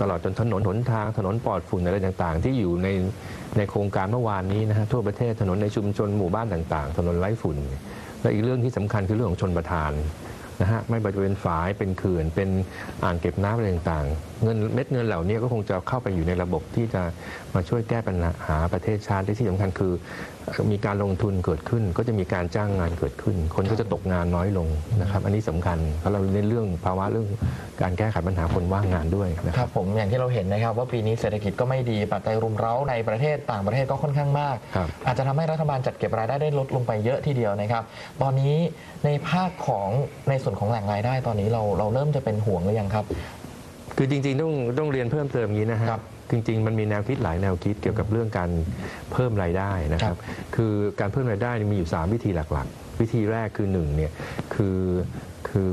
ตลอดจนถนนหนทางถนนปลอดฝุ่นอะไรต่างๆ ที่อยู่ในในโครงการเมื่อวานนี้นะฮะทั่วประเทศถนนในชุมชนหมู่บ้านต่างๆ ถนนไร้ฝุ่น และอีกเรื่องที่สำคัญคือเรื่องของชนประทานนะฮะไม่ว่าจะเป็นฝายเป็นเขื่อนเป็นอ่างเก็บน้ำอะไรต่างๆ เงินเม็ดเงินเหล่านี้ก็คงจะเข้าไปอยู่ในระบบที่จะมาช่วยแก้ปัญหาประเทศชาติได้ที่สำคัญคือ มีการลงทุนเกิดขึ้น ก็จะมีการจ้างงานเกิดขึ้น คนก็จะตกงานน้อยลงนะครับ อันนี้สำคัญเพราะเราในนเรื่องภาวะเรื่องการแก้ไขปัญหาคนว่างงานด้วยนะคครับรับผมอย่างที่เราเห็นนะครับ ว่าปีนี้เศรษฐกิจก็ไม่ดีปัจจัยรุมเร้าในประเทศต่างประเทศก็ค่อนข้างมากครับอาจจะทำให้รัฐบาลจัดเก็บรายได้ได้ลดลงไปเยอะทีเดียวนะครับ ตอนนี้ในภาคของในส่วนของแหล่งรายได้ตอนนี้เราเราเริ่มจะเป็นห่วงหรือยังครับ คือจริงๆต้องต้องเรียนเพิ่มเติมอย่างนี้นะฮะครับจริง ๆ มันมีแนวคิดหลายแนวคิดเกี่ยวกับเรื่องการเพิ่มรายได้นะคครัรับบคือการเพิ่มรายได้มีอยู่ 3 วิธีหลักๆ วิธีแรกคือหนึ่งเนี่ยคือคือ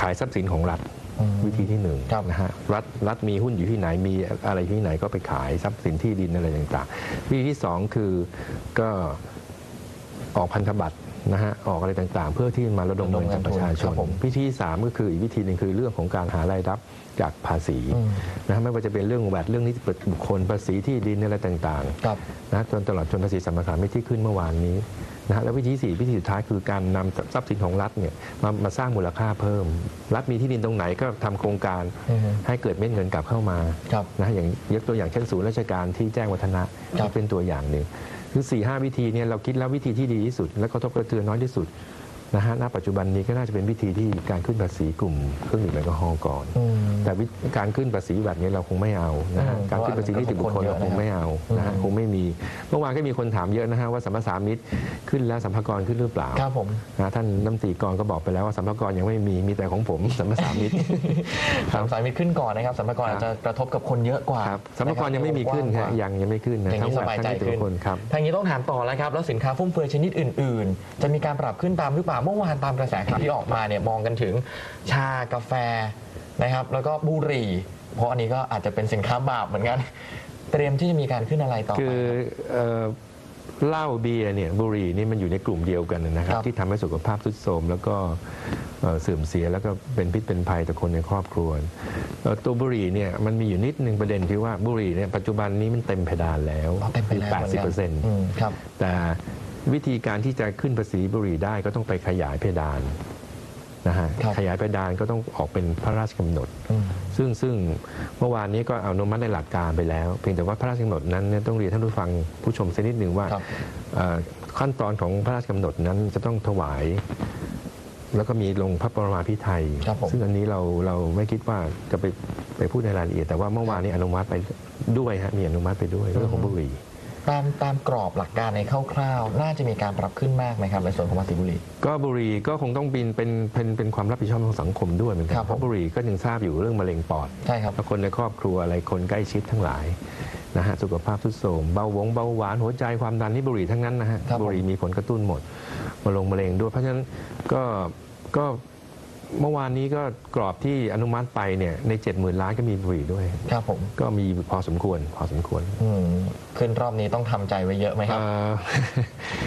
ขายทรัพย์สินของรัฐอืมวิธีที่หนึ่งครับ นะฮะรัฐรัฐมีหุ้นอยู่ที่ไหนมีอะไรที่ไหนก็ไปขายทรัพย์สินที่ดินอะไรต่างๆ วิธีที่สองคือก็ออกพันธบัตรนะฮะออกอะไรต่างๆ เพื่อที่มาระดมเงินจากประชาชครันบผม วิธีที่สามก็คืออีกวิธีหนึ่งคือเรื่องของการหารายรับ จากภาษีอืมนะฮะไม่ว่าจะเป็นเรื่องแวดเรื่องนิติบุคคลภาษีที่ดินอะไรต่างครับๆนะจนตลอดจนภาษีสัมปทานมิตรที่ขึ้นเมื่อวานนี้นะฮะแล้ววิธีที่สี่วิธีสุดท้ายคือการนำทรัพย์สินของรัฐเนี่ยมามาสร้างมูลค่าเพิ่ม รัฐมีที่ดินตรงไหนก็ทำโครงการอือฮึให้เกิดเม็ดเงินกลับเข้ามาครับนะฮะอย่างยกตัวอย่างเช่นศูนย์ราชการที่แจ้งวัฒนะครับที่เป็นตัวอย่างหนึ่งคือ4ี่ห้าวิธีเนี่ยเราคิดแล้ววิธีที่ดีที่สุด และกระทบกระเทือนน้อยที่สุด นะฮะณปัจจุบันนี้ก็น่าจะเป็นวิธีที่การขึ้นภาษีกลุ่มเครื่องดื่มแอลกอฮอล์ก่อนอืมแต่วิการขึ้นภาษีแบบนี้เราคงไม่เอานะฮะอืมการขึ้นภาษีนิติบุคคลเพราะว่าเราคงไม่เอานะฮะอืมคงไม่มี เมื่อวานก็มีคนถามเยอะนะฮะว่าสัมปทานมิตรขึ้นแล้วสัมภากรขึ้นหรือเปล่าครับผมนะท่านน้ำตรีกรก็บอกไปแล้วว่าสัมภากรยังไม่มีมีแต่ของผมสัมปทานมิตรสามสายมิตรขึ้นก่อนนะครับสัมภาระอาจจะกระทบกับคนเยอะกว่าครับสัมภากรยังไม่มีขึ้นกคว่ารับยังยังไม่ขึ้นนะอย่างนี้ทั้งสแบบบายทั้งใจนิติขึ้บุนคคลครับทางนี้ต้องถามต่อแล้วครับแล้วสินค้าฟุ่มเฟือยชนิดอื่น ๆ จะมีการปรับขึ้นตามหรือเปล่าเมื่อวานตามกระแสข่าวที่ออกมาเนี่ยมองกันถึงชากาแฟนะครับ แล้วก็บุหรี่ เพราะอันนี้ก็อาจจะเป็นสินค้าบาปเหมือนกัน เตรียมที่จะมีการขึ้นอะไรต่อคืไปอเอ่อเหล้าเบียร์เนี่ยบุหรี่นี่มันอยู่ในกลุ่มเดียวกันนะครับ ครับที่ทำให้สุขภาพทรุดโทรมแล้วก็เอ่อเสื่อมเสียแล้วก็เป็นพิษเป็นภัยต่อคนในครอบครัวเอ่อตัวบุหรี่เนี่ยมันมีอยู่นิดนึงประเด็นที่ว่าบุหรี่เนี่ยปัจจุบันนี้มันเต็มเพดานแล้วอ๋อเต็มไปแล้วแปดสิบเปอร์เซ็นต์อืมครับ แต่ วิธีการที่จะขึ้นภาษีบุหรี่ได้ก็ต้องไปขยายเพดานนะฮะครับขยายเพดานก็ต้องออกเป็นพระราชกำหนดอืมซึ่งซึ่งเมื่อวานนี้ก็อนุมัติในหลักการไปแล้ว เพียงแต่ว่าพระราชกำหนดนั้นเนี่ยต้องเรียนท่านผู้ฟังผู้ชมสักนิดหนึ่งว่าครับเอ่อขั้นตอนของพระราชกำหนดนั้นจะต้องถวาย แล้วก็มีลงพระปรมาภิไธยครับผมซึ่งอันนี้เราเราไม่คิดว่าจะไปไปพูดในรายละเอียด แต่ว่าเมื่อวานนี้อนุมัติไปด้วยฮะมีอนุมัติไปด้วยเรื่องของบุหรี่ ตามตามกรอบหลักการในคร่าวๆ น่าจะมีการปรับขึ้นมากไหมครับในส่วนของภาษีบุหรี่ ก็บุหรี่ก็คงต้องเป็นเป็นเป็นเป็นความรับผิดชอบของสังคมด้วยเหมือนกัครันบเพราะบุหรี่ก็ยังทราบอยู่เรื่องมะเร็งปอดใช่ครับ แล้วคนในครอบครัวอะไรคนใกล้ชิดทั้งหลายนะฮะสุขภาพทรุดโทรมเบาหวงเบาหวานหัวใจความดันนี่บุหรี่ทั้งนั้นนะฮะครับผม บุหรี่มีผลกระตุ้นหมดมาลงมะเร็งด้วย เพราะฉะนั้นก็ก็ เมื่อวานนี้ก็กรอบที่อนุมัติไปเนี่ยใน 7 0,000 ล้านก็มีบุหรี่ด้วย ครับผมก็มีพอสมควรพอสมควรอืมขึ้นรอบนี้ต้องทำใจไว้เยอะไหมครับ เอ่อ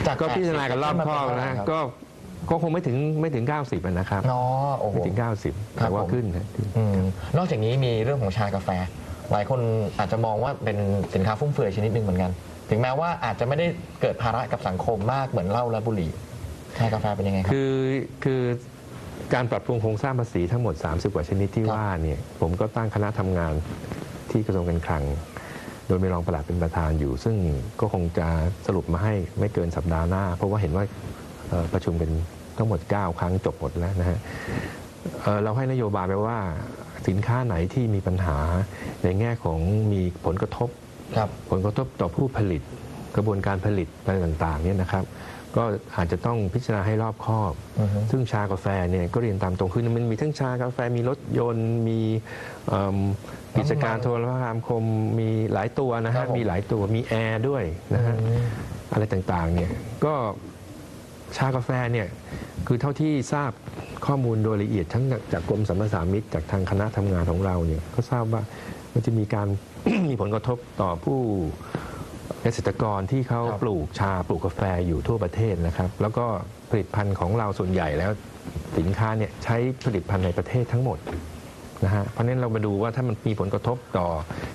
จากก็พิจารณากันรอบคอบขึ้นมาเป็นเท่าไหร่นะครับก็ก็คงไม่ถึงไม่ถึง 90อะนะครับอ๋อโอ้โห ไม่ถึง 90ครับแต่ว่าผม ขึ้นนะขึ้น อืมนอกจากนี้มีเรื่องของชากาแฟ หลายคนอาจจะมองว่าเป็นสินค้าฟุ่มเฟือยชนิดหนึ่งเหมือนกัน ถึงแม้ว่าอาจจะไม่ได้เกิดภาระกับสังคมมากเหมือนเหล้าและบุหรี่ชากาแฟเป็นยังไงครับ คือคือ การปรับปรุงโครงสร้างภาษีทั้งหมด 30 กว่าชนิดที่ครับว่าเนี่ยผมก็ตั้งคณะทำงานที่กระทรวงการคลัง โดยมีรองปลัดเป็นประธานอยู่ ซึ่งก็คงจะสรุปมาให้ไม่เกินสัปดาห์หน้า เพราะว่าเห็นว่าเอ่อประชุมกันทั้งหมด 9 ครั้งจบหมดแล้วนะฮะเอ่อเราให้นโยบายไปว่าสินค้าไหนที่มีปัญหาในแง่ของมีผลกระทบครับผลกระทบต่อผู้ผลิต กระบวนการผลิตอะไรต่างๆเนี่ยนะครับ ก็อาจจะต้องพิจารณาให้รอบคอบอือฮึซึ่งชากาแฟเนี่ยก็เรียนตามตรงคือมันมีทั้งชากาแฟมีรถยนต์ มีเอิ่มกิจการโทรคมนาคมมีหลายตัวนะครัฮะบผมมีหลายตัวมีแอร์ด้วยนะฮะอืมอะไรต่างๆเนี่ยก็ชากาแฟเนี่ยคือเท่าที่ทราบข้อมูลโดยละเอียดทั้งจากกรมสรรพสามิตจากทางคณะทำงานของเราเนี่ยก็ทราบว่ามันจะมีการมีผลกระทบต่อผู้ เกษตรกรที่เขาครับปลูกชาปลูกกาแฟอยู่ทั่วประเทศนะครับ แล้วก็ผลิตภัณฑ์ของเราส่วนใหญ่แล้วสินค้าเนี่ยใช้ผลิตภัณฑ์ในประเทศทั้งหมด นะฮะเพราะฉะนั้นเรามาดูว่าถ้ามันมีผลกระทบต่อ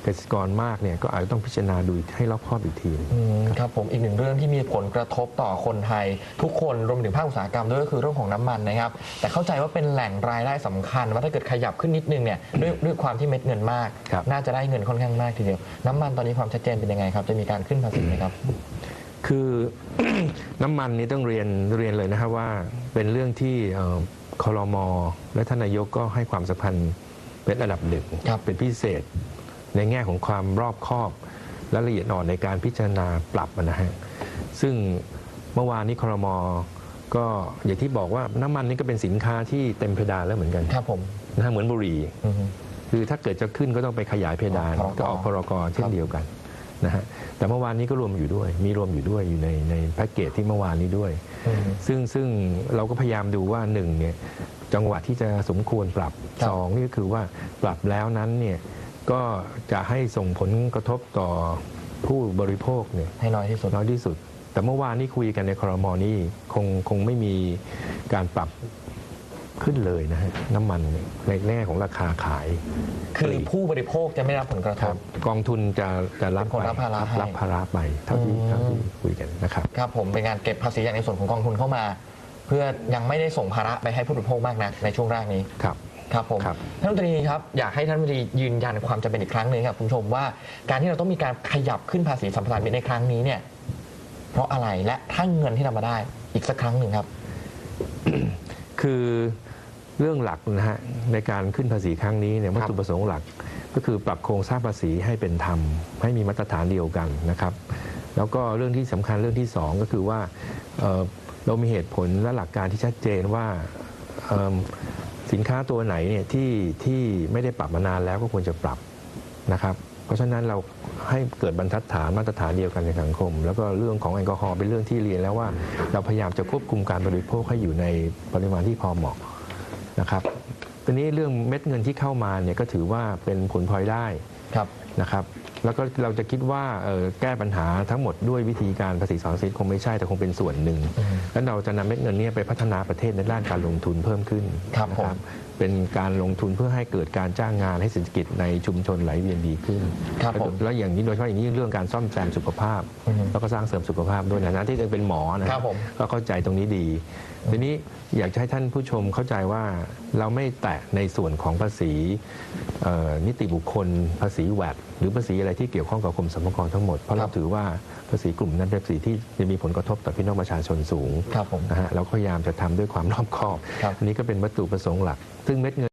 เกษตรกรมากเนี่ยก็อาจจะต้องพิจารณาดูให้รอบคอบอีกทีอืมครับผมอีกหนึ่งเรื่องที่มีผลกระทบต่อคนไทย ทุกคนรวมถึงภาคอุตสาหกรรมด้วยก็คือเรื่องของน้ำมันนะครับ แต่เข้าใจว่าเป็นแหล่งรายได้สำคัญ ว่าถ้าเกิดขยับขึ้นนิดนึงเนี่ยด้วยด้วยความที่เม็ดเงินมาก ครับ น่าจะได้เงินค่อนข้างมากทีเดียว น้ำมันตอนนี้ความชัดเจนเป็นยังไงครับ จะมีการขึ้นภาษีไหมครับ คือ น้ำมันนี่ต้องเรียนเรียนเลยนะครับว่าเป็นเรื่องที่เอ่อคอรมอและท่านนายกก็ให้ความสำคัญ เป็นระดับหนึ่งครับเป็นพิเศษในแง่ของความรอบคอบและละเอียดอ่อนในการพิจารณาปรับนะฮะซึ่งเมื่อวานนี้คอรมอก็อย่างที่บอกว่าน้ำมันนี่ก็เป็นสินค้าที่เต็มเพดานแล้วเหมือนกันครับผมนะฮะเหมือนบุหรี่อือฮึคือถ้าเกิดจะขึ้นก็ต้องไปขยายเพดานพรกก็ออกพรกเช่คนรับเดียวกัน นะฮะแต่เมื่อวานนี้ก็รวมอยู่ด้วย มีรวมอยู่ด้วยอยู่ในในแพ็กเกจที่เมื่อวานนี้ด้วยอืมซึ่งซึ่งเราก็พยายามดูว่าหนึ่งเนี่ยจังหวะที่จะสมควรปรับครับ สองนี่ก็คือว่าปรับแล้วนั้นเนี่ยก็จะให้ส่งผลกระทบต่อผู้บริโภคเนี่ยให้น้อยที่สุด น้อยที่สุด แต่เมื่อวานนี้คุยกันในครมนี่คงคงไม่มีการปรับ ขึ้นเลยนะฮะน้ำมันเนี่ยในแง่ของราคาขายคือผู้บริโภคจะไม่ได้รับผลกระทครับบกองทุนจะจะรับเป็นคนรับภาระไปให้รับภาระไปเท่าที่อืมเท่าที่คุยกันนะครับครับผมเป็นการเก็บภาษีอย่างในส่วนของกองทุนเข้ามา เพื่อยังไม่ได้ส่งภาระไปให้ผู้บริโภคมากนักในช่วงแรกนี้ครับครับผมครับท่านรัฐมนตรีครับอยากให้ท่านรัฐมนตรียืนยันความจำเป็นอีกครั้งหนึ่งครับคุณผู้ชมว่าการที่เราต้องมีการขยับขึ้นภาษีสัมปทานมิตรในครั้งนี้เนี่ยเพราะอะไรและถ้าเงินที่เรามาได้อีกสักครั้งหนึ่งครับ คือ เรื่องหลักนะฮะในการขึ้นภาษีครั้งนี้เนี่ยวัตถุประสงค์หลัก ก็คือปรับโครงสร้างภาษีให้เป็นธรรม ให้มีมาตรฐานเดียวกันนะครับ แล้วก็เรื่องที่สำคัญเรื่องที่สองก็คือว่าเอ่อเรามีเหตุผลและหลักการที่ชัดเจนว่าเอิ่มสินค้าตัวไหนเนี่ยที่ที่ไม่ได้ปรับมานานแล้วก็ควรจะปรับนะครับ เพราะฉะนั้นเราให้เกิดบรรทัดฐานมาตรฐานเดียวกันในสังคม แล้วก็เรื่องของแอลกอฮอล์เป็นเรื่องที่เรียนแล้วว่า เราพยายามจะควบคุมการบริโภคให้อยู่ในปริมาณที่พอเหมาะ นะครับทีนี้เรื่องเม็ดเงินที่เข้ามาเนี่ยก็ถือว่าเป็นผลพลอยได้ครับนะครับ แล้วก็เราจะคิดว่าเอ่อแก้ปัญหาทั้งหมดด้วยวิธีการภาษีสอนสิทธิ์คงไม่ใช่แต่คงเป็นส่วนหนึ่งอืมแล้วเราจะนำเม็ดเงินเนี้ไปพัฒนาประเทศในด้านการลงทุนเพิ่มขึ้นครับนะผมเป็นการลงทุนเพื่อให้เกิดการจ้างงานให้เศรษฐกิจในชุมชนไหลเวียนดีขึ้นครับผมแล้วอย่างนี้โดยเฉพาะอย่างนี้เรื่องการซ่อมแซมสุขภาพอือฮึแล้วก็สร้างเสริมสุขภาพด้วยนะที่จะเป็นหมอนะครับผมก็เข้าใจตรงนี้ดี ทีนี้อยากจะให้ท่านผู้ชมเข้าใจว่าเราไม่แตะในส่วนของภาษีเอ่อนิติบุคคล ภาษีแวดหรือภาษีอะไรที่เกี่ยวข้องกับกรมสรรพากรทั้งหมด เพราะครัเราบถือว่าภาษีกลุ่มนั้นเป็นภาษีที่จะมีผลกระทบต่อพี่น้องประชาชนสูงครับผมนะฮะเราก็พยายามจะทำด้วยความรอบคอบครับอันนี้ก็เป็นวัตถุประสงค์หลัก ซึ่งเม็ดเงิน